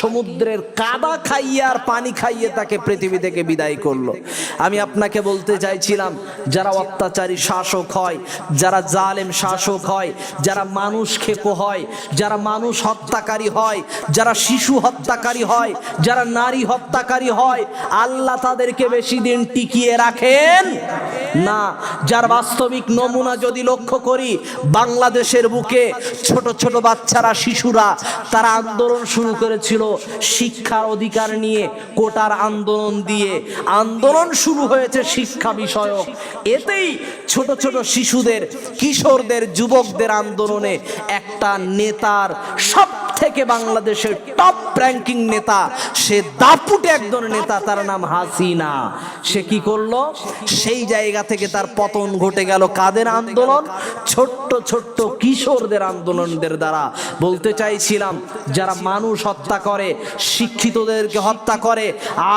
সমুদ্রের কাদা খাইয়ে আর পানি খাইয়ে তাকে পৃথিবী থেকে বিদায় করল। আমি আপনাকে বলতে চাইছিলাম, যারা অত্যাচারী শাসক হয়, যারা জালেম শাসক হয়, যারা মানুষ খেকো হয়, যারা মানুষ হত্যাকারী হয়, যারা শিশু হত্যাকারী হয়, যারা নারী হত্যাকারী হয়, আল্লাহ তাদেরকে বেশি দিন টিকিয়ে রাখেন। না, যার বাস্তবিক নমুনা যদি লক্ষ্য করি, বাংলাদেশের বুকে ছোট ছোট বাচ্চারা, শিশুরা, তারা আন্দোলন শুরু করেছিল শিক্ষার অধিকার নিয়ে, কোটার আন্দোলন দিয়ে। আন্দোলন শুরু হয়েছে শিক্ষা বিষয়ক। এতেই ছোট ছোট শিশুদের, কিশোরদের, যুবকদের আন্দোলনে একটা নেতার সব থেকে বাংলাদেশের টপ র্যাঙ্কিং নেতা, সে দাপুটে একজন নেতা, তার নাম হাসিনা। সে কি করল? সেই জায়গা থেকে তার পতন ঘটে গেল কাদের আন্দোলন? ছোট্ট ছোট্ট কিশোরদের আন্দোলনদের দ্বারা। বলতে চাইছিলাম, যারা মানুষ হত্যা করে, শিক্ষিতদেরকে হত্যা করে,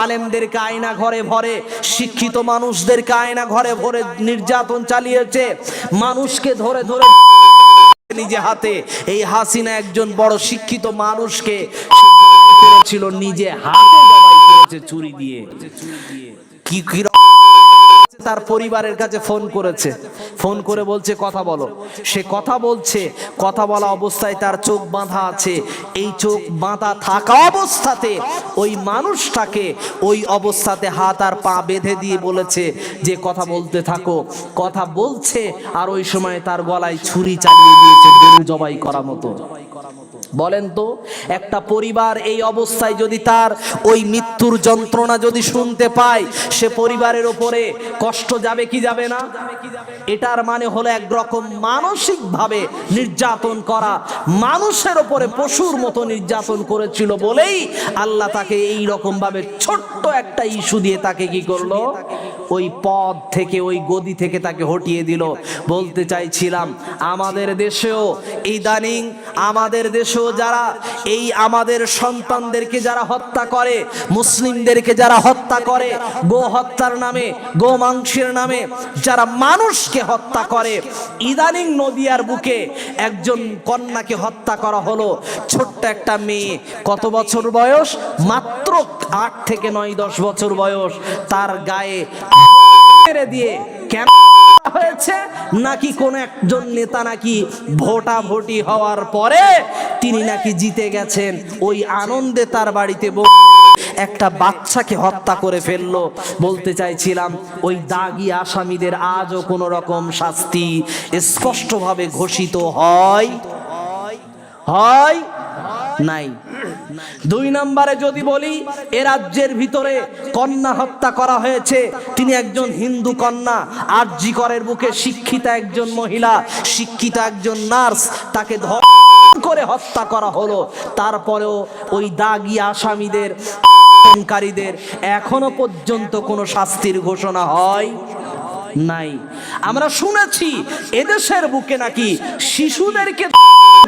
আলেমদেরকে আয়না ঘরে ভরে, শিক্ষিত মানুষদেরকে আয়না ঘরে ভরে নির্যাতন চালিয়েছে, মানুষকে ধরে ধরে নিজে হাতে। এই হাসিনা একজন বড় শিক্ষিত মানুষকে করেছিল, নিজে হাতে চুরি দিয়ে। কি কি তার পরিবারের কাছে ফোন করেছে। ফোন করে বলছে, কথা বলো। সে কথা বলছে, কথা বলা অবস্থায় তার চোখ বাঁধা আছে। এই চোখ বাঁধা থাকা অবস্থাতে ওই মানুষটাকে ওই অবস্থাতে হাত আর পা বেঁধে দিয়ে বলেছে যে, কথা বলতে থাকো। কথা বলছে আর ওই সময় তার গলায় ছুরি চালিয়ে দিয়েছে জবাই করা মতো। বলেন তো, একটা পরিবার এই অবস্থায় যদি তার ওই মৃত্যুর যন্ত্রণা যদি শুনতে পায়, সে পরিবারের ওপরে কষ্ট যাবে কি যাবে না? এটার মানে হলো একরকম মানসিকভাবে নির্যাতন করা। মানুষের ওপরে পশুর মতো নির্যাতন করেছিল বলেই আল্লাহ তাকে এই রকম ভাবে ছোট্ট একটা ইস্যু দিয়ে তাকে কি করল? ওই পদ থেকে, ওই গদি থেকে তাকে হটিয়ে দিল। বলতে চাইছিলাম, আমাদের দেশেও ইদানিং আমাদের দেশেও যারা এই আমাদের সন্তানদেরকে যারা হত্যা করে, মুসলিমদেরকে যারা হত্যা করে, গো হত্যার নামে, গো মাংসের নামে, যারা মানুষকে হত্যা করে, ইদানিং নদিয়ার বুকে একজন কন্যাকে হত্যা করা হলো। ছোট্ট একটা মেয়ে, কত বছর বয়স? মাত্র আট থেকে নয়, দশ বছর বয়স। তার গায়ে মেরে দিয়ে কেন হয়েছে? নাকি কোন একজন নেতা নাকি ভোটা ভোটি হওয়ার পরে তিনি নাকি জিতে গেছেন? ওই আনন্দে তার বাড়িতে একটা বাচ্চাকে হত্যা করে ফেলল। বলতে চাইছিলাম, ওই দাগি আসামিদের আজও কোনো রকম শাস্তি স্পষ্টভাবে ঘোষিত হয়? হয়? নাই। দুই নম্বরে যদি বলি, এ রাজ্যের ভিতরে কন্যা হত্যা করা হয়েছে। তিনি একজন হিন্দু কন্যা, আরজি করের বুকে শিক্ষিতা একজন মহিলা, শিক্ষিতা একজন নার্স, তাকে করে হত্যা করা হলো। তারপরেও ওই দাগি আসামিদের কারীদের এখনও পর্যন্ত কোনো শাস্তির ঘোষণা হয় নাই। আমরা শুনেছি, এদেশের বুকে নাকি শিশুদেরকে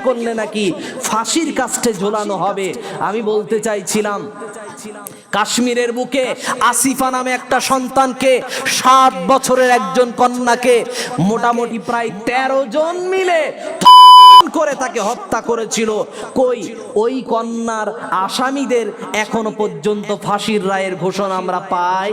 করলে নাকি ফাঁসির কাস্টে ঝোলানো হবে? আমি বলতে চাইছিলাম, কাশ্মীরের বুকে আসিফা নামে একটা সন্তানকে, সাত বছরের একজন কন্যাকে, মোটামুটি প্রায় তেরো জন মিলে করে তাকে হত্যা করেছিল। কই? ওই কন্যার আসামিদের এখনও পর্যন্ত ফাঁসির রায়ের ঘোষণা আমরা পাই?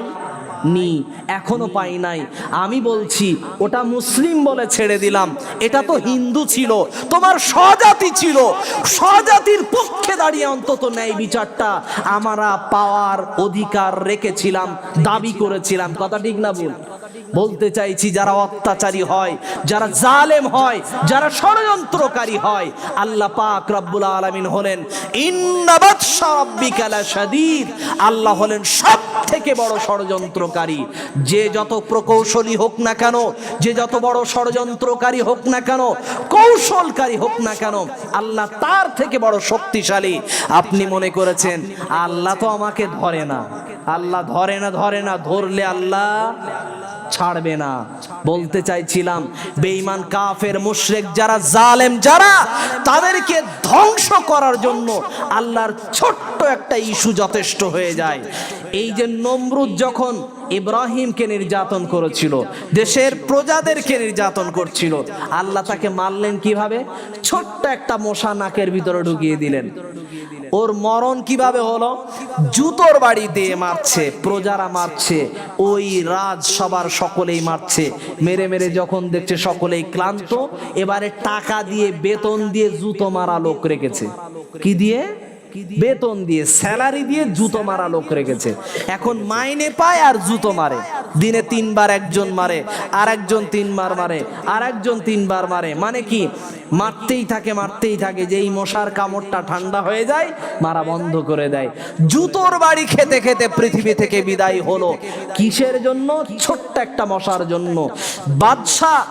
নি, এখনও পাই নাই। আমি বলছি, ওটা মুসলিম বলে ছেড়ে দিলাম। এটা তো হিন্দু ছিল, তোমার স্বজাতি ছিল। স্বজাতির পক্ষে দাঁড়িয়ে অন্তত ন্যায় বিচারটা আমরা পাওয়ার অধিকার রেখেছিলাম, দাবি করেছিলাম। কথা ঠিক না ভুল? বলতে চাইছি, যারা অত্যাচারী হয়, যারা জালেম হয়, যারা ষড়যন্ত্রকারী হয়, আল্লাহ পাক রব্বুল আলামিন হলেন আল্লাহ হলেন সব থেকে বড় ষড়যন্ত্রকারী। যে যত প্রকৌশলী হোক না কেন, যে যত বড় ষড়যন্ত্রকারী হোক না কেন, কৌশলকারী হোক না কেন, আল্লাহ তার থেকে বড় শক্তিশালী। আপনি মনে করেছেন, আল্লাহ তো আমাকে ধরে না। আল্লাহ ধরে না ধরে না, ধরলে আল্লাহ ছাড়বে না। বলতে চাইছিলাম, বেঈমান, কাফের, মুশরিক যারা জালেম, যারা তাদেরকে ধ্বংস করার জন্য আল্লাহর ছোট্ট একটা ইস্যু যথেষ্ট হয়ে যায়। এই যে নমরুদ যখন ইব্রাহিমকে নির্যাতন করেছিল, দেশের প্রজাদেরকে নির্যাতন করছিল, আল্লাহ তাকে মারলেন কীভাবে? ছোট্ট একটা মশা নাকের ভিতরে ঢুকিয়ে দিলেন। ওর মরণ কীভাবে হলো? জুতোর বাড়ি দিয়ে মারছে, প্রজারা মারছে, ওই রাজ সবার সকলেই মারছে। মেরে মেরে যখন দেখছে সকলেই ক্লান্ত, এবারে টাকা দিয়ে, বেতন দিয়ে জুতো মারা লোক রেখেছে। কি দিয়ে? বেতন দিয়ে, স্যালারি দিয়ে জুতো মারা লোক রেখেছে। এখন মাইনে পায় আর জুতো মারে। দিনে তিনবার একজন মারে আর একজন তিনবার মারে আর একজন তিনবার মারে। মানে কি? মারতেই থাকে মারতেই থাকে। যে মশার কামড়টা ঠান্ডা হয়ে যায়, মারা বন্ধ করে দেয়। জুতোর বাড়ি খেতে খেতে পৃথিবী থেকে বিদায় হলো। কিসের জন্য? ছোট্ট একটা মশার জন্য। বাদশাহ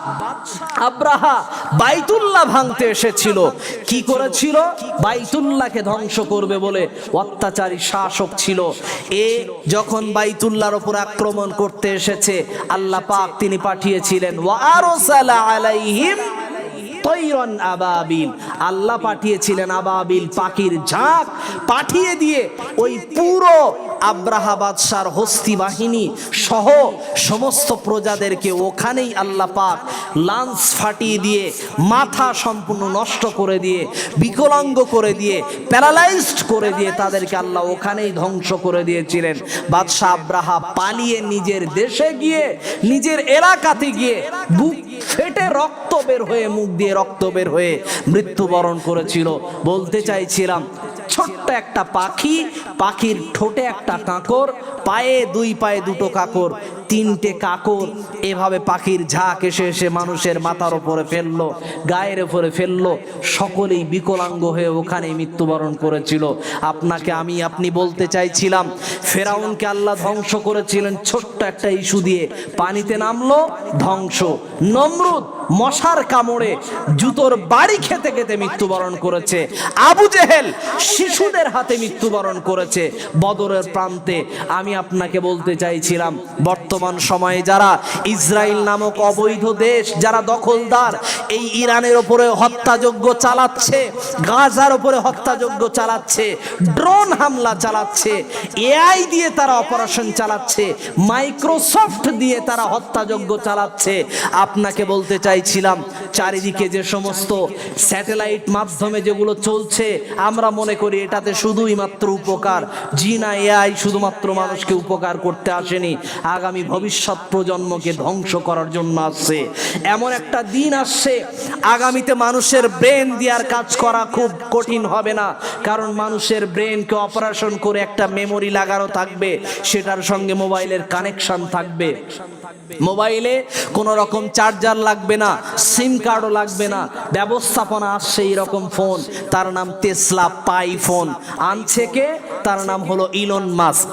আব্রাহা বাইতুল্লাহ ভাঙতে এসেছিল। কি করেছিল? বাইতুল্লাহকে ধ্বংস করবে বলে অত্যাচারী শাসক ছিল। এ যখন বাইতুল্লার ওপর আক্রমণ করতে এসেছে, আল্লাহ পাক তিনি পাঠিয়েছিলেন, ওয়া আরসালা আলাইহিম তৈরন আল্লাহ পাঠিয়েছিলেন আবাবিল পাখির ঝাঁক, পাঠিয়ে দিয়ে ওই পুরো আব্রাহা বাদশার হস্তি বাহিনী সহ সমস্ত প্রজাদেরকে ওখানেই আল্লাহ পাক লাঞ্চ ফাটিয়ে দিয়ে, মাথা সম্পূর্ণ নষ্ট করে দিয়ে, বিকলাঙ্গ করে দিয়ে, প্যারালাইজড করে দিয়ে তাদেরকে আল্লাহ ওখানেই ধ্বংস করে দিয়েছিলেন। বাদশাহ আব্রাহা পালিয়ে নিজের দেশে গিয়ে, নিজের এলাকাতে গিয়ে বুক ফেটে রক্ত বের হয়ে, মুখ দিয়ে রক্ত বের হয়ে মৃত্যুবরণ করেছিল। বলতে চাইছিলাম ছোট্ট একটা পাখি, পাখির ঠোঁটে একটা কাঁকর, পায়ে দুই পায়ে দুটো কাকর, তিনটে কাকর। এভাবে পাখির ঝাঁক এসে এসে মানুষের মাথার ওপরে ফেলল, গায়ের ওপরে ফেলল। সকলেই বিকলাঙ্গ হয়ে ওখানেই মৃত্যুবরণ করেছিল। আপনাকে আমি, আপনি বলতে চাইছিলাম, ফেরাউনকে আল্লাহ ধ্বংস করেছিলেন ছোট্ট একটা ইস্যু দিয়ে। পানিতে নামলো, ধ্বংস। নমরুদ মশার কামড়ে জুতোর বাড়ি খেতে খেতে মৃত্যুবরণ করেছে। আবু জেহেল শিশুদের হাতে মৃত্যুবরণ করেছে। বদরের প্রান্তে আমি আপনাকে বলতে চাইছিলাম, বর্তমান সময়ে যারা ইসরায়েল নামক অবৈধ দেশ, যারা দখলদার, এই ইরানের ওপরে হত্যাযজ্ঞ চালাচ্ছে, গাজার ওপরে হত্যাযজ্ঞ চালাচ্ছে, ড্রোন হামলা চালাচ্ছে, এআই দিয়ে তারা অপারেশন চালাচ্ছে, মাইক্রোসফট দিয়ে তারা হত্যাযজ্ঞ চালাচ্ছে। আপনাকে বলতে চাইছিলাম চারিদিকে যে সমস্ত স্যাটেলাইট মাধ্যমে যেগুলো চলছে, আমরা মনে করি এটাতে শুধুই মাত্র উপকার। জি না এআই শুধুমাত্র মানুষকে উপকার করতে আসেনি, আগামী ভবিষ্যৎ প্রজন্মকে ধ্বংস করার জন্য আসছে। এমন একটা দিন আসছে, আগামীতে মানুষের ব্রেন দেওয়ার কাজ করা খুব কঠিন হবে না, কারণ মানুষের ব্রেনকে অপারেশন করে একটা মেমোরি লাগানো থাকবে, সেটার সঙ্গে মোবাইলের কানেকশন থাকবে। মোবাইলে কোনো রকম চার্জার লাগবে না, সিম কার্ডও লাগবে না। ব্যবস্থাপনা আসছে এইরকম ফোন তার নাম তেসলা পাই ফোন আনছে কে? তার নাম হলো ইলন মাস্ক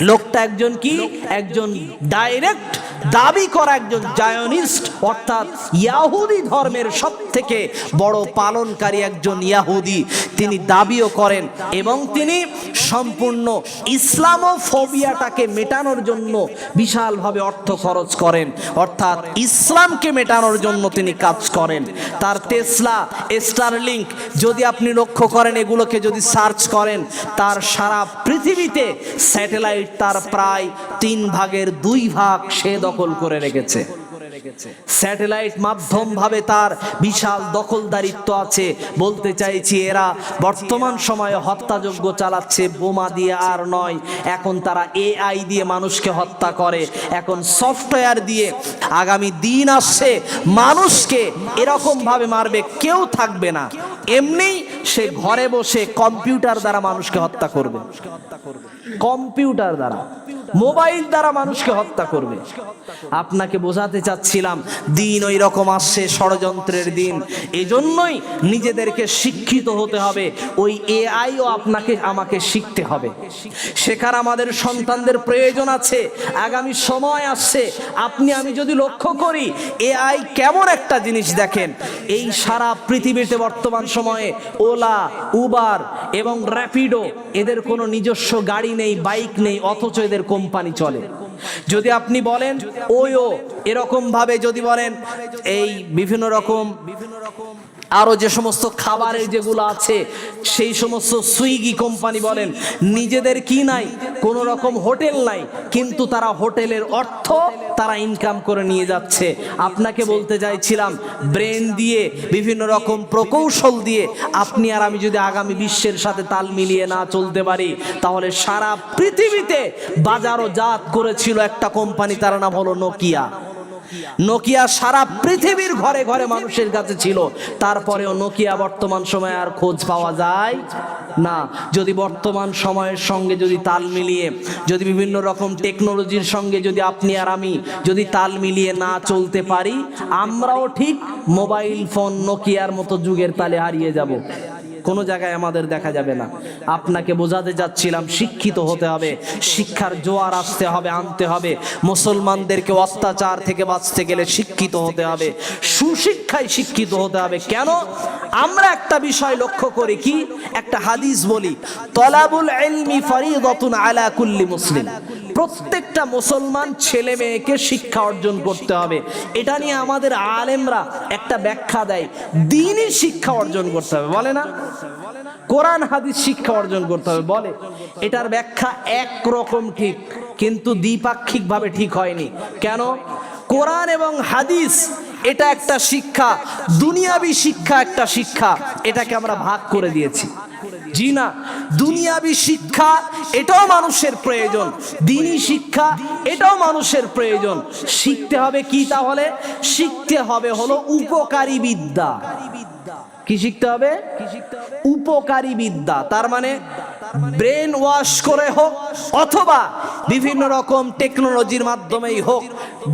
লোকটা একজন কি? একজন ডাইরেক্ট দাবি করা একজন জায়নিস্ট অর্থাৎ ইয়াহুদি ধর্মের সব থেকে বড় পালনকারী একজন ইয়াহুদি তিনি দাবিও করেন এবং তিনি সম্পূর্ণ ইসলামোফোবিয়াটাকে মেটানোর জন্য বিশালভাবে অর্থ খরচ করেন। অর্থাৎ ইসলামকে মেটানোর জন্য তিনি কাজ করেন। তার টেসলা স্টারলিংক যদি আপনি লক্ষ্য করেন এগুলোকে যদি সার্চ করেন তার সারা পৃথিবীতে স্যাটেলাইট তার প্রায় তিন ভাগের দুই ভাগ সে দখল করে রেখেছে। স্যাটেলাইট মাধ্যম ভাবে তার বিশাল দখলদারিত্ব আছে। বলতে চাইছি, এরা বর্তমান সময়ে হত্যাযজ্ঞ চালাচ্ছে, বোমা দিয়ে আর নয়। এখন তারা এআই দিয়ে মানুষকে হত্যা করে। এখন সফটওয়্যার দিয়ে আগামী দিন আসছে, মানুষকে এরকম ভাবে মারবে, কেউ থাকবে না। এমনি সে ঘরে বসে কম্পিউটার দ্বারা মানুষকে হত্যা করবে। কম্পিউটার দ্বারা। মোবাইল দ্বারা মানুষকে হত্যা করবে। আপনাকে বোঝাতে চাচ্ছিলাম, দিন ওই রকম আসছে, ষড়যন্ত্রের দিন। এজন্যই নিজেদেরকে শিক্ষিত হতে হবে। ওই এআইও আপনাকে, আমাকে শিখতে হবে। শেখার আমাদের সন্তানদের প্রয়োজন আছে। আগামী সময় আসছে। আপনি, আমি যদি লক্ষ্য করি এআই কেমন একটা জিনিস দেখেন, এই সারা পৃথিবীতে বর্তমান সময়ে ওলা উবার এবং র্যাপিডো এদের কোনো নিজস্ব গাড়ি নেই বাইক নেই, অথচ এদের কোম্পানি চলে। যদি আপনি বলেন ওইও এরকম ভাবে যদি বলেন, এই বিভিন্ন রকম বিভিন্ন রকম আরও যে সমস্ত খাবারের যেগুলো আছে সেই সমস্ত সুইগি কোম্পানি বলেন নিজেদের কি নাই কোনো রকম হোটেল নাই কিন্তু তারা হোটেলের অর্থ তারা ইনকাম করে নিয়ে যাচ্ছে। আপনাকে বলতে চাইছিলাম ব্রেন দিয়ে বিভিন্ন রকম প্রকৌশল দিয়ে আপনি আর আমি যদি আগামী বিশ্বের সাথে তাল মিলিয়ে না চলতে পারি তাহলে সারা পৃথিবীতে বাজারও জাত করেছিল একটা কোম্পানি তার নাম হলো নোকিয়া নোকিয়া সারা পৃথিবীর ঘরে ঘরে মানুষের কাছে ছিল। তারপরেও নোকিয়া বর্তমান সময়ে আর খোঁজ পাওয়া যায় না। যদি বর্তমান সময়ের সঙ্গে যদি তাল মিলিয়ে, যদি বিভিন্ন রকম টেকনোলজির সঙ্গে যদি আপনি আর আমি যদি তাল মিলিয়ে না চলতে পারি, আমরাও ঠিক মোবাইল ফোন নোকিয়ার মতো যুগের তালে হারিয়ে যাব। কোনো জায়গায় আমাদের দেখা যাবে না। আপনাকে বোঝাতে যাচ্ছিলাম, শিক্ষিত হতে হবে, শিক্ষার জোয়ার আসতে হবে, আনতে হবে। মুসলমানদেরকে অত্যাচার থেকে বাঁচতে গেলে শিক্ষিত হতে হবে, সুশিক্ষায় শিক্ষিত হতে হবে। কেন? আমরা একটা বিষয় লক্ষ্য করি কি? একটা হাদিস বলি, তলাবুল আলা কুল্লি মুসলিম। প্রত্যেকটা মুসলমান ছেলে মেয়েকে শিক্ষা অর্জন করতে হবে। এটা নিয়ে আমাদের আলেমরা একটা ব্যাখ্যা দেয়। দিনই শিক্ষা অর্জন করতে হবে, বলে না? কোরআন, হাদিস শিক্ষা অর্জন করতে হবে, বলে। এটার ব্যাখ্যা একরকম ঠিক, কিন্তু দ্বিপাক্ষিকভাবে ঠিক হয়নি। কেন? কোরআন এবং হাদিস এটা একটা শিক্ষা, দুনিয়াবি শিক্ষা একটা শিক্ষা, এটাকে আমরা ভাগ করে দিয়েছি। জি না, দুনিয়াবি শিক্ষা, এটাও মানুষের প্রয়োজন। দিনী শিক্ষা, এটাও মানুষের প্রয়োজন। শিখতে হবে কি তাহলে? শিখতে হবে হলো উপকারী বিদ্যা। কি শিখতে হবে? উপকারী বিদ্যা, তার মানে ব্রেন ওয়াশ করে হোক অথবা বিভিন্ন রকম টেকনোলজির মাধ্যমেই হোক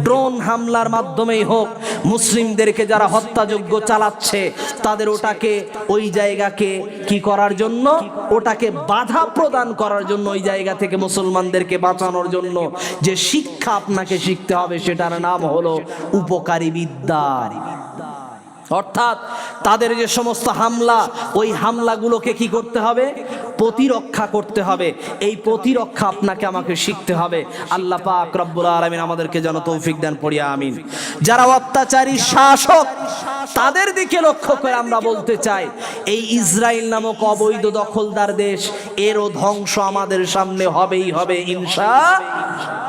ড্রোন হামলার মাধ্যমেই হোক, মুসলিমদেরকে যারা হত্যাযোগ্য চালাচ্ছে, তাদের ওটাকে, ওই জায়গাকে কি করার জন্য? ওটাকে বাধা প্রদান করার জন্য ওই জায়গা থেকে মুসলমানদেরকে বাঁচানোর জন্য যে শিক্ষা আপনাকে শিখতে হবে, সেটার নাম হলো উপকারী বিদ্যা অর্থাৎ তাদের যে সমস্ত হামলা, ওই হামলাগুলোকে কি করতে হবে? প্রতিরক্ষা করতে হবে। এই প্রতিরক্ষা আপনাকে আমাকে শিখতে হবে। আল্লাহ পাক রব্বুল আলামিন আমাদেরকে যেন তৌফিক দেন পড়িয়া আমিন। যারা অত্যাচারী শাসক, তাদের দিকে লক্ষ্য করে আমরা বলতে চাই, এই ইসরায়েল নামক অবৈধ দখলদার দেশ, এরও ধ্বংস আমাদের সামনে হবেই হবে, ইনশা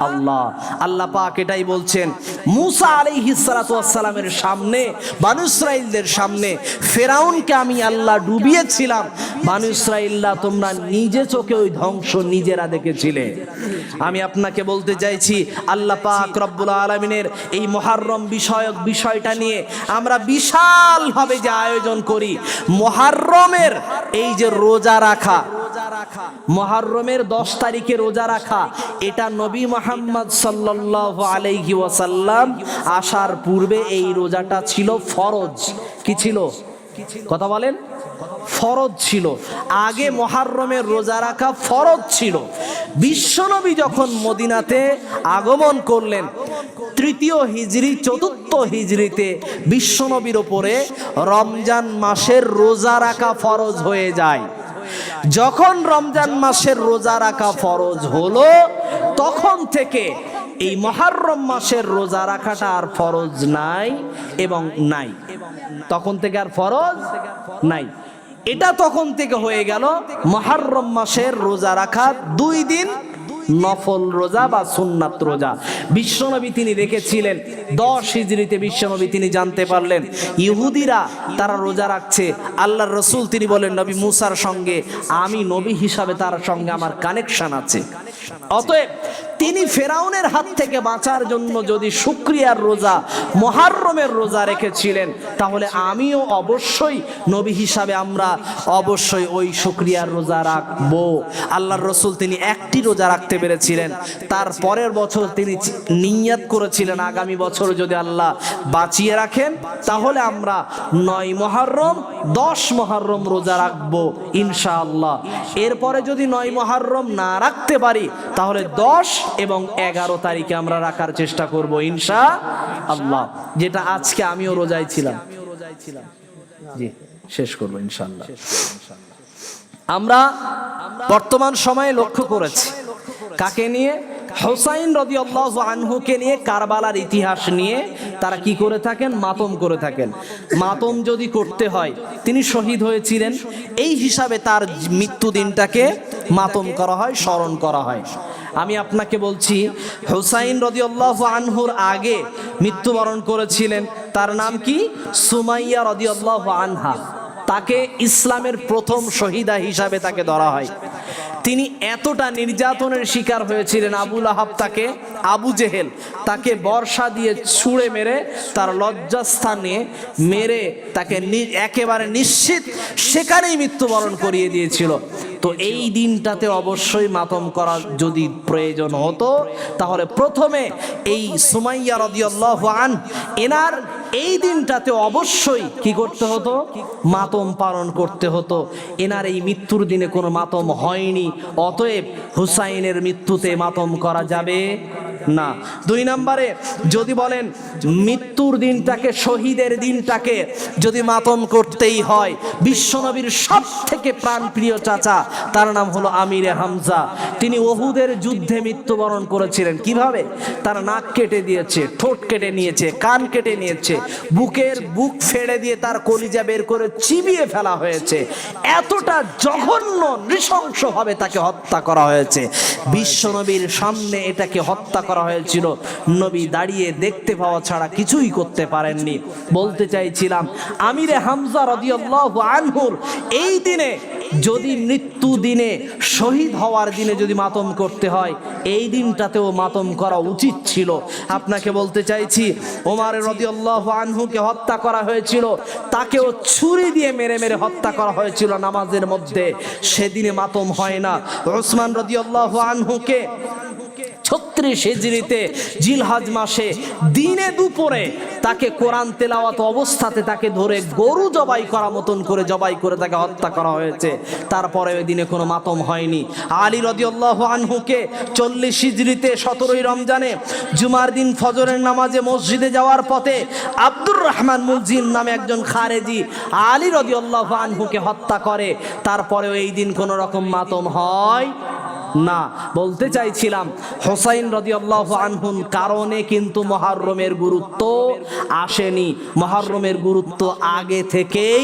আল্লাহ। আল্লাহ পাক এটাই বলছেন মুসা আলাইহিস সালাতু ওয়াসসালামের সামনে, বানু ইসরাইলদের সামনে, ফেরাউনকে আমি আল্লাহ ডুবিয়েছিলাম। বানু তোমরা নিজে চোখে ওই ধ্বংস নিজেরা দেখেছিলে। আমি আপনাকে বলতে চাইছি, আল্লাহ পাক রব্বুল আলমিনের এই মহারম বিষয়ক বিষয়টা নিয়ে আমরা বিশালভাবে যে আয়োজন করি। মহারমের এই যে রোজা রাখা মহারমের দশ তারিখে রোজা রাখা। এটা নবী মোহাম্মদ সাল্লাহ আলাইহি ওয়াসাল্লাম আসার পূর্বে এই রোজাটা ছিল ফরজ। কি ছিল? কথা বলেন। ফরজ ছিল। আগে মহারমের রোজা রাখা ফরজ ছিল। বিশ্বনবী যখন মদিনাতে আগমন করলেন, তৃতীয় হিজড়ি চতুর্থ হিজড়িতে বিশ্বনবীর ওপরে রমজান মাসের রোজা রাখা ফরজ হয়ে যায়। যখন রমজান মাসের রোজা রাখা ফরজ হলো, তখন থেকে এই মহারম মাসের রোজা রাখাটা আর ফরজ নাই এবং নাই। তখন থেকে আর ফরজ নাই। এটা তখন থেকে হয়ে গেল মহারম মাসের রোজা রাখা দুই দিন নফল রোজা বা সুন্নাত রোজা। বিশ্বনবী তিনি রেখেছিলেন দশ হিজড়িতে বিশ্বনবী তিনি জানতে পারলেন, ইহুদিরা তারা রোজা রাখছে। আল্লাহর রসুল তিনি বলেন, নবী মুসার সঙ্গে, আমি নবী হিসাবে তার সঙ্গে আমার কানেকশন আছে। অতএব তিনি ফেরাউনের হাত থেকে বাঁচার জন্য যদি শুক্রিয়ার রোজা, মহারমের রোজা রেখেছিলেন, তাহলে আমিও অবশ্যই নবী হিসাবে আমরা অবশ্যই ওই শুক্রিয়ার রোজা রাখব। আল্লাহর রসুল তিনি একটি রোজা রাখতে পেরেছিলেন। তার পরের বছর তিনি নিয়াত করেছিলেন। আগামী বছর যদি আল্লাহ বাঁচিয়ে রাখেন, তাহলে আমরা নয় মহারম, দশ মহারম রোজা রাখব ইনশাআল্লাহ। এরপরে যদি নয় মহারম না রাখতে পারি, তাহলে দশ এবং এগারো তারিখে আমরা রাখার চেষ্টা করব, ইনশা আল্লাহ। যেটা আজকে আমিও রোজায় ছিলাম। জি, শেষ করব ইনশাল্লাহ আমরা বর্তমান সময়ে লক্ষ্য করেছি। কাকে নিয়ে? হোসাইন রদি আনহুকে নিয়ে কারবালার ইতিহাস নিয়ে তারা কি করে থাকেন? মাতম করে থাকেন। মাতম যদি করতে হয়, তিনি শহীদ হয়েছিলেন। এই হিসাবে তার মৃত্যু দিনটাকে মাতম করা হয়, স্মরণ করা হয়। আমি আপনাকে বলছি, হুসাইন রদিউল্লাহ আনহুর আগে মৃত্যুবরণ করেছিলেন। তার নাম কি? সুমাইয়া রদিউল্লাহ আনহা। তাকে ইসলামের প্রথম শহীদা হিসাবে তাকে ধরা হয়। তিনি এতটা নির্যাতনের শিকার হয়েছিলেন আবুল আহাব তাকে, আবু জেহেল তাকে বর্ষা দিয়ে ছুঁড়ে মেরে তার লজ্জাস্থানে মেরে তাকে একেবারে নিশ্চিত সেখানেই মৃত্যুবরণ করিয়ে দিয়েছিল। তো এই দিনটাতে অবশ্যই মাতম করা যদি প্রয়োজন হতো, তাহলে প্রথমে এই সুমাইয়া রদিয়াল্লাহু আন, এনার এই দিনটাতে অবশ্যই কি করতে হতো? মাতম পালন করতে হতো। এনার এই মৃত্যুর দিনে কোনো মাতম হয়নি। অতএব হুসাইনের মৃত্যুতে মাতম করা যাবে। না। দুই নম্বরে, যদি বলেন মৃত্যুর দিনটাকে, শহীদের দিনটাকে যদি মাতম করতেই হয়, বিশ্বনবীর সব থেকে প্রাণপ্রিয় চাচা, তার নাম হলো আমিরে হামজা। তিনি ওহুদের যুদ্ধে মৃত্যুবরণ করেছিলেন। কীভাবে? তার নাক কেটে দিয়েছে, ঠোঁট কেটে নিয়েছে, কান কেটে নিয়েছে, বুকের বুক ফেড়ে দিয়ে তার কলিজা বের করে চিবিয়ে ফেলা হয়েছে। এতটা জঘন্য নৃশংসভাবে তাকে হত্যা করা হয়েছে। বিশ্বনবীর সামনে এটাকে হত্যা করা হয়েছিল। নবী দাঁড়িয়ে দেখতে পাওয়া ছাড়া কিছুই করতে পারেননি। বলতে চাইছিলাম, আমিরে হামজা রদিয়াল্লাহু আনহুর এই দিনে যদি মৃত্যু দিনে শহীদ হওয়ার দিনে যদি মাতম করতে হয়, এই দিনটাতেও মাতম করা উচিত ছিল। আপনাকে বলতে চাইছি, ওমার রদিয়াল্লাহু আনহুকে হত্যা করা হয়েছিল, তাকেও ছুরি দিয়ে মেরে মেরে হত্যা করা হয়েছিল নামাজের মধ্যে। সেদিনে মাতম হয় না। ওসমান রদিয়াল্লাহু আনহুকে ছত্রিশ হিজড়িতে জিলহাজ মাসে দিনে দুপুরে তাকে কোরআন তেলাওয়াত অবস্থাতে তাকে ধরে গরু জবাই করা মতন করে জবাই করে তাকে হত্যা করা হয়েছে। তারপরে ওই দিনে কোনো মাতম হয়নি। আলী রদিয়াল্লাহ আনহুকে চল্লিশ হিজড়িতে সতেরোই রমজানে জুমার দিন ফজরের নামাজে মসজিদে যাওয়ার পথে আব্দুর রহমান মুজিম নামে একজন খারেজি আলী রদিয়াল্লাহ আনহুকে হত্যা করে। তারপরেও এই দিন কোনো রকম মাতম হয় না, বলতে চাইছিলাম, হোসাইন রদিয়াল্লাহ আনহুন কারণে কিন্তু মহারমের গুরুত্ব আসেনি। মহারমের গুরুত্ব আগে থেকেই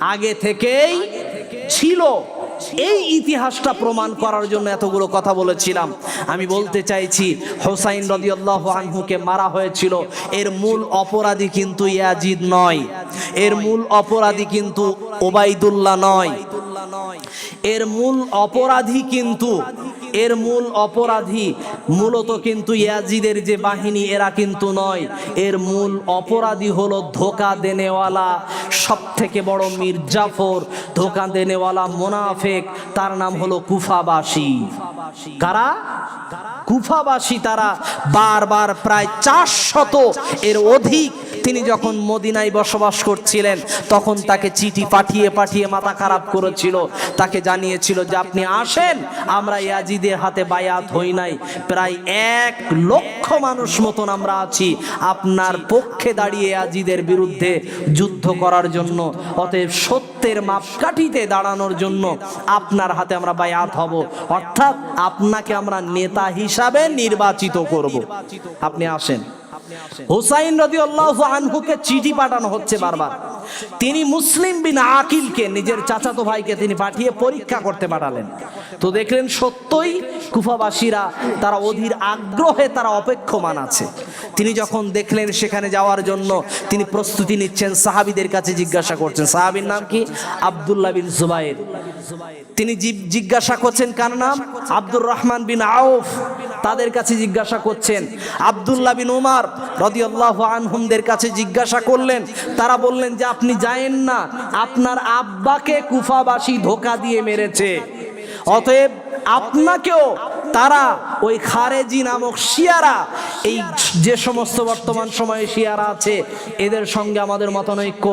আগে থেকেই ছিল। এই ইতিহাসটা প্রমাণ করার জন্য এতগুলো কথা বলেছিলাম। আমি বলতে চাইছি, হোসাইন রদিয়াল্লাহ আনহুকে মারা হয়েছিল। এর মূল অপরাধী কিন্তু ইয়াজিদ নয়। এর মূল অপরাধী কিন্তু ওবাইদুল্লাহ নয়। এর মূল অপরাধী কিন্তু, এর মূল অপরাধী মূলত কিন্তু ইয়াজিদের যে বাহিনী, এরা কিন্তু নয়। এর মূল অপরাধী হলো ধোকা দেনেওয়ালা সব থেকে বড় মির্জাফর ধোকা দেনেওয়ালা মোনাফেক, তার নাম হলো কুফাবাসী। কারা? কুফাবাসী তারা বারবার প্রায় চারশত এর অধিক তিনি যখন মদিনায় বসবাস করছিলেন, তখন তাকে চিঠি পাঠিয়ে পাঠিয়ে মাথা খারাপ করেছিল। তাকে জানিয়েছিল যে, আপনি আসেন, আমরা ইয়াজিদের হাতে বায়াত হই নাই। প্রায় এক লক্ষ মানুষ মতন আমরা আছি। আপনার পক্ষে দাঁড়িয়ে ইয়াজিদের বিরুদ্ধে যুদ্ধ করার জন্য, অতএব সত্যের মাপকাঠিতে দাঁড়ানোর জন্য আপনার হাতে আমরা বায়াত হব। অর্থাৎ আপনাকে আমরা নেতা হিসাবে নির্বাচিত করব। আপনি আসেন। হুসাইন রদি আনহুকে চিঠি পাঠানো হচ্ছে বারবার। তিনি মুসলিম বিন আকিলকে, নিজের চাচাতো ভাইকে তিনি পাঠিয়ে পরীক্ষা করতে পাঠালেন। তো দেখলেন সত্যই কুফাবাসীরা তারা অধীর আগ্রহে তারা অপেক্ষমান আছে। তিনি যখন দেখলেন সেখানে যাওয়ার জন্য তিনি প্রস্তুতি নিচ্ছেন, সাহাবিদের কাছে জিজ্ঞাসা করছেন, সাহাবির নাম কি? আব্দুল্লাহ বিন জুবাইর। তিনি জিজ্ঞাসা করছেন, কার নাম? আব্দুর রহমান বিন আউফ তাদের কাছে জিজ্ঞাসা করছেন, আব্দুল্লাহ বিন উমার। রদিয়াল্লাহ আনহুমদের কাছে জিজ্ঞাসা করলেন, তারা বললেন যে আপনি যায়েন না, আপনার আব্বাকে কুফাবাসী ধোকা দিয়ে মেরেছে। অতএব আপনাকেও তারা ওই খারেজি নামক শিয়ারা, এই যে সমস্ত বর্তমান সময়ে শিয়ারা আছে, এদের সঙ্গে আমাদের মতনৈক্য,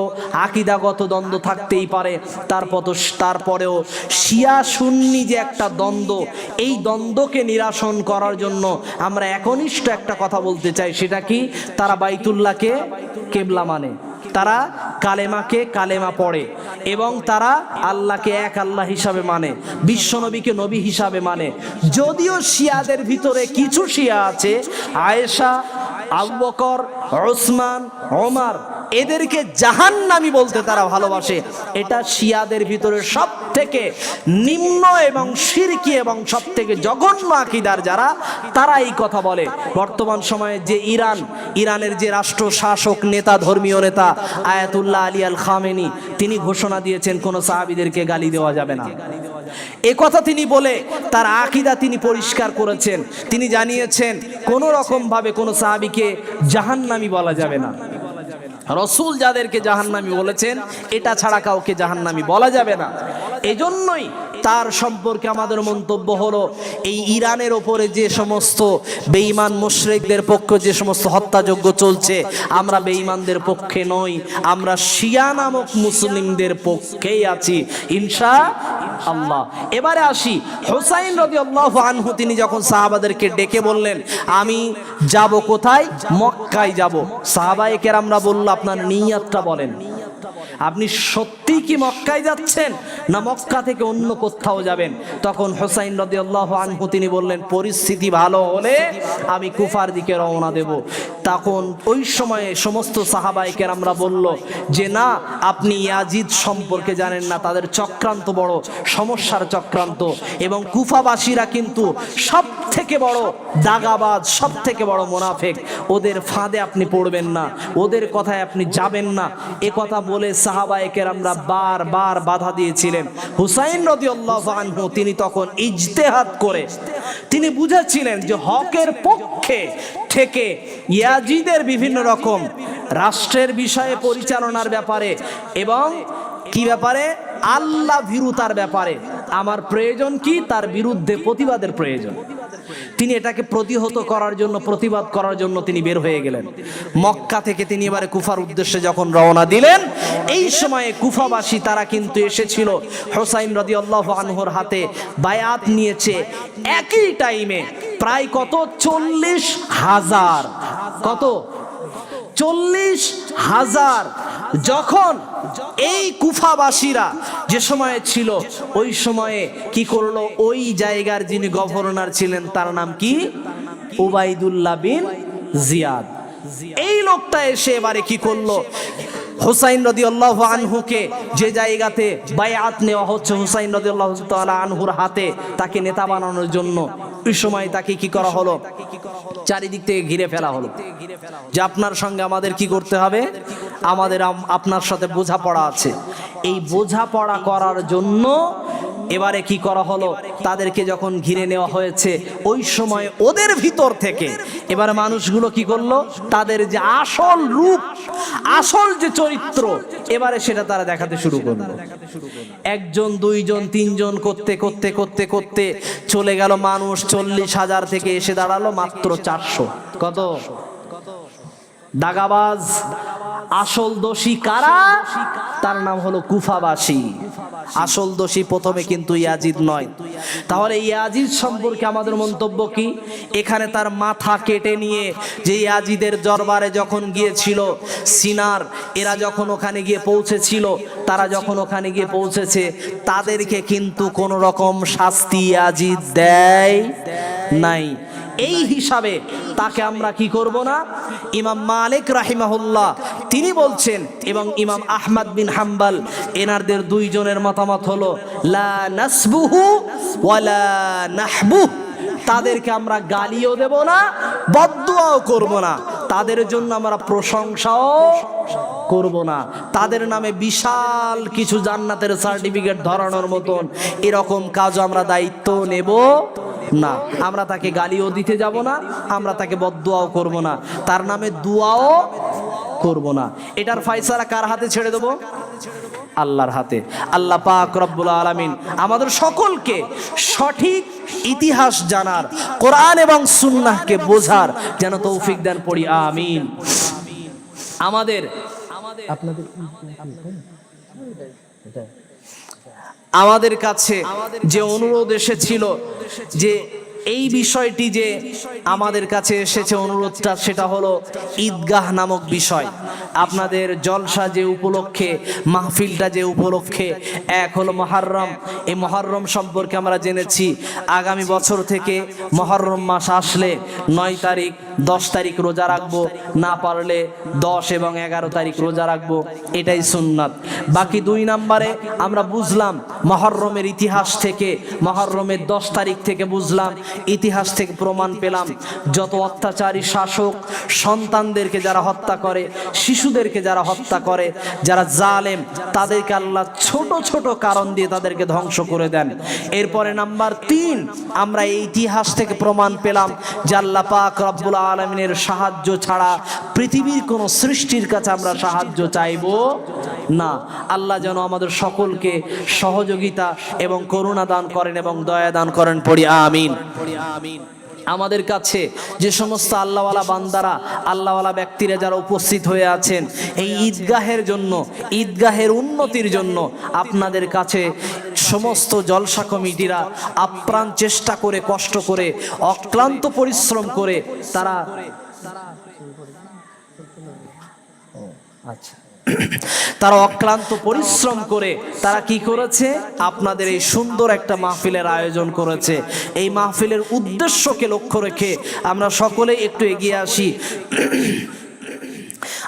আকিদাগত দ্বন্দ্ব থাকতেই পারে। তারপর তারপরেও শিয়া সুন্নি যে একটা দ্বন্দ্ব, এই দ্বন্দ্বকে নিরাসন করার জন্য আমরা একনিষ্ঠ একটা কথা বলতে চাই, সেটা কি? তারা বাইতুল্লাহকে কেবলা মানে। তারা কালেমাকে কালেমা পড়ে এবং তারা আল্লাহকে এক আল্লাহ হিসাবে মানে বিশ্বনবীকে নবী হিসাবে মানে। যদিও শিয়াদের ভিতরে কিছু শিয়া আছে, আয়েশা আবু ওসমান ওমর এদেরকে জাহান্নামী বলতে তারা ভালোবাসে। এটা শিয়াদের ভিতরে সব থেকে নিম্ন এবং শিরকি এবং সব থেকে জঘন্য আকিদার যারা তারা এই কথা বলে। বর্তমান সময়ে যে ইরান, ইরানের যে রাষ্ট্র শাসক নেতা, ধর্মীয় নেতা, আয়াতুল্লাহ আলী আল খামেনি তিনি ঘোষণা দিয়েছেন, কোনো সাহাবিদেরকে গালি দেওয়া যাবে না। এ কথা তিনি বলে, তার আকিদা তিনি পরিষ্কার করেছেন। তিনি জানিয়েছেন, কোনো রকমভাবে কোনো সাহাবিকে জাহান্নামি বলা যাবে না। রসুল যাদেরকে জাহান্নামি বলেছেন, এটা ছাড়া কাউকে জাহান্নামি বলা যাবে না। এজন্যই তার সম্পর্কে আমাদের মন্তব্য হলো, এই ইরানের ওপরে যে সমস্ত বেঈমান মুশরিকদের পক্ষে যে সমস্ত হত্যাযজ্ঞ চলছে, আমরা বেঈমানদের পক্ষে নই, আমরা শিয়া নামক মুসলিমদের পক্ষেই আছি। ইনশা আল্লাহ। এবারে আসি, হোসাইন রদি আল্লাহ আনহু, তিনি যখন সাহাবাদেরকে ডেকে বললেন, আমি যাব কোথায়? মক্কায় যাব। সাহাবায়ে কেরামরা বলল, আপনার নিয়াতটা বলেন। আপনি সত্যি কি মক্কায় যাচ্ছেন? না মক্কা থেকে অন্য কোথাও যাবেন। তখন হোসাইন রদি আল্লাহ আনহু তিনি বললেন, পরিস্থিতি ভালো হলে আমি কুফার দিকে রওনা দেব। তখন ওই সময়ে সমস্ত সাহাবাইকের আমরা বলল, যে না, আপনি ইয়াজিদ সম্পর্কে জানেন না, তাদের চক্রান্ত বড়, সমস্যার চক্রান্ত এবং কুফাবাসীরা কিন্তু সব থেকে বড় দাগাবাজ সব থেকে বড় মোনাফেক। ওদের ফাঁদে আপনি পড়বেন না, ওদের কথায় আপনি যাবেন না। এ কথা বলে সাহাবায়কের আমরা বার বার বাধা দিয়েছিলেন। হুসাইন রদি আনহু, তিনি তখন ইজতেহাদ করে তিনি বুঝেছিলেন যে হকের পক্ষে থেকে ইয়াজিদের বিভিন্ন রকম রাষ্ট্রের বিষয়ে পরিচালনার ব্যাপারে এবং কি ব্যাপারে? আল্লাহ ভীরুতার ব্যাপারে। আমার প্রয়োজন কি? তার বিরুদ্ধে প্রতিবাদের প্রয়োজন। তিনি এটাকে প্রতিহত করার জন্য, প্রতিবাদ করার জন্য তিনি বের হয়ে গেলেন। মক্কা থেকে তিনি এবারে কুফার উদ্দেশ্যে যখন রওনা দিলেন, এই সময়ে কুফাবাসী তারা কিন্তু এসেছিল। হোসাইন রদি আল্লাহ আনহর হাতে বায়াত নিয়েছে। একই টাইমে প্রায় কত? চল্লিশ হাজার। কত? চল্লিশ হাজার। যখন এই কুফাবাসীরা যে সময়ে ছিল, ওই সময়ে কি করল? ওই জায়গার যিনি গভর্নর ছিলেন, তার নাম কি? Ubaidullah bin Ziyad. এই লোকটা এসে এবারে কি করল? হুসাইন রদি আল্লাহ আনহুকে যে জায়গাতে বায়াত নেওয়া হচ্ছে, হুসাইন রদি আল্লাহ আনহুর হাতে তাকে নেতা বানানোর জন্য, ওই সময় তাকে কি করা হলো? চারিদিক থেকে ঘিরে ফেলা হলো। যে আপনার সঙ্গে আমাদের কি করতে হবে? আমাদের আপনার সাথে বোঝাপড়া আছে। এই বোঝাপড়া করার জন্য এবারে কি করা হলো? তাদেরকে যখন ঘিরে নেওয়া হয়েছে ওই সময় ওদের ভিতর থেকে এবারে মানুষগুলো কি করল? তাদের যে আসল রূপ আসল যে চরিত্র এবারে সেটা তারা দেখাতে শুরু করল। একজন দুইজন তিনজন করতে করতে করতে করতে চলে গেল মানুষ চল্লিশ হাজার থেকে এসে দাঁড়াল মাত্র চারশো। কত? দাগাবাজ, আসল দোষী কারা? তার নাম হলো কুফাবাসী। আসল দোষী প্রথমে কিন্তু ইয়াজিদ নয়। তাহলে ইয়াজিদ সম্পর্কে আমাদের মন্তব্য কি? এখানে তার মাথা কেটে নিয়ে যে ইয়াজিদের দরবারে যখন গিয়েছিল সিনার, এরা যখন ওখানে গিয়ে পৌঁছেছিল, তারা যখন ওখানে গিয়ে পৌঁছেছে, তাদেরকে কিন্তু কোনো রকম শাস্তি ইয়াজিদ দেয় নাই। এই হিসাবে তাকে আমরা কি করব না? ইমাম মালিক রাহিমাহুল্লাহ, তিনি বলছেন এবং ইমাম আহমদ বিন হাম্বাল, এনারদের দুইজনের মতামত হলো, লা নাসবুহু ওয়ালা নাহবুহ। তাদেরকে আমরা গালিও দেব না বদুয়াও করব না। তাদের জন্য আমরা প্রশংসাও করব না। তাদের নামে বিশাল কিছু জান্নাতের সার্টিফিকেট ধরানোর মতন এরকম কাজ আমরা দায়িত্ব নেব। না আমরা তাকে গালিও দিতে যাব না আমরা তাকে বদুয়াও করব না। তার নামে দুয়াও করব না। এটার ফাইসালা কার হাতে ছেড়ে দেবো? আল্লাহর হাতে। আল্লাহ পাক রব্বুল আলামিন আমাদের সকলকে সঠিক ইতিহাস জানার কোরআন এবং সুন্নাহকে বোঝার যেন তৌফিক দেন পড়ি আমিন। আমাদের আপনাদের আমাদের কাছে যে অনুরোধ এসেছিল যে এই বিষয়টি যে আমাদের কাছে এসেছে অনুরোধটা, সেটা হলো ঈদগাহ নামক বিষয়। আপনাদের জলসা যে উপলক্ষে, মাহফিলটা যে উপলক্ষে, এক হলো মহারম। এই মহারম সম্পর্কে আমরা জেনেছি, আগামী বছর থেকে মহারম মাস আসলে নয় তারিখ, দশ তারিখ রোজা রাখব, না পারলে দশ এবং এগারো তারিখ রোজা রাখব, এটাই সুন্নাত। বাকি দুই নাম্বারে আমরা বুঝলাম, মহরমের ইতিহাস থেকে, মহরমের দশ তারিখ থেকে বুঝলাম ইতিহাস থেকে প্রমাণ পেলাম। যত অত্যাচারী শাসক, সন্তানদেরকে যারা হত্যা করে, শিশুদেরকে যারা হত্যা করে, যারা জালেম, তাদেরকে আল্লাহ ছোট ছোট কারণ দিয়ে তাদেরকে ধ্বংস করে দেন। এরপরে নাম্বার তিন, আমরা এই ইতিহাস থেকে প্রমাণ পেলাম যে আল্লাহ পাক রব্বুল আলমিনের সাহায্য ছাড়া পৃথিবীর কোনো সৃষ্টির কাছে আমরা সাহায্য চাইব না। আল্লাহ যেন আমাদের সকলকে সহযোগিতা এবং করুণা দান করেন এবং দয়া দান করেন, পড়ি আমিন। আমিন। আমাদের কাছে যে সমস্ত আল্লাহওয়ালা বান্দারা আল্লাহওয়ালা ব্যক্তিরা যারা উপস্থিত হয়ে আছেন এই ঈদগাহের জন্য ঈদগাহের উন্নতির জন্য আপনাদের কাছে সমস্ত জলসা কমিটিরা আপ্রাণ চেষ্টা করে কষ্ট করে অক্লান্ত পরিশ্রম করে তারা আচ্ছা। তারা অক্লান্ত পরিশ্রম করে তারা কি করেছে? আপনাদের এই সুন্দর একটা মাহফিলের আয়োজন করেছে। এই মাহফিলের উদ্দেশ্যকে লক্ষ্য রেখে আমরা সকলে একটু এগিয়ে আসি।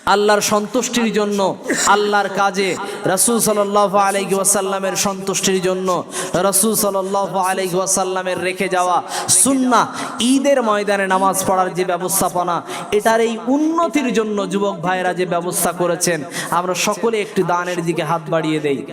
আল্লাহর সন্তুষ্টির জন্য, আল্লাহর কাজে, রসুল সাল্লাহ আলাইহি ওয়াসাল্লামের সন্তুষ্টির জন্য, রসুল সাল্লাহ আলাইহি ওয়াসাল্লামের রেখে যাওয়া সুন্না ঈদের ময়দানে নামাজ পড়ার যে ব্যবস্থাপনা, এটার এই উন্নতির জন্য যুবক ভাইরা যে ব্যবস্থা করেছেন, আমরা সকলে একটি দানের দিকে হাত বাড়িয়ে দেই।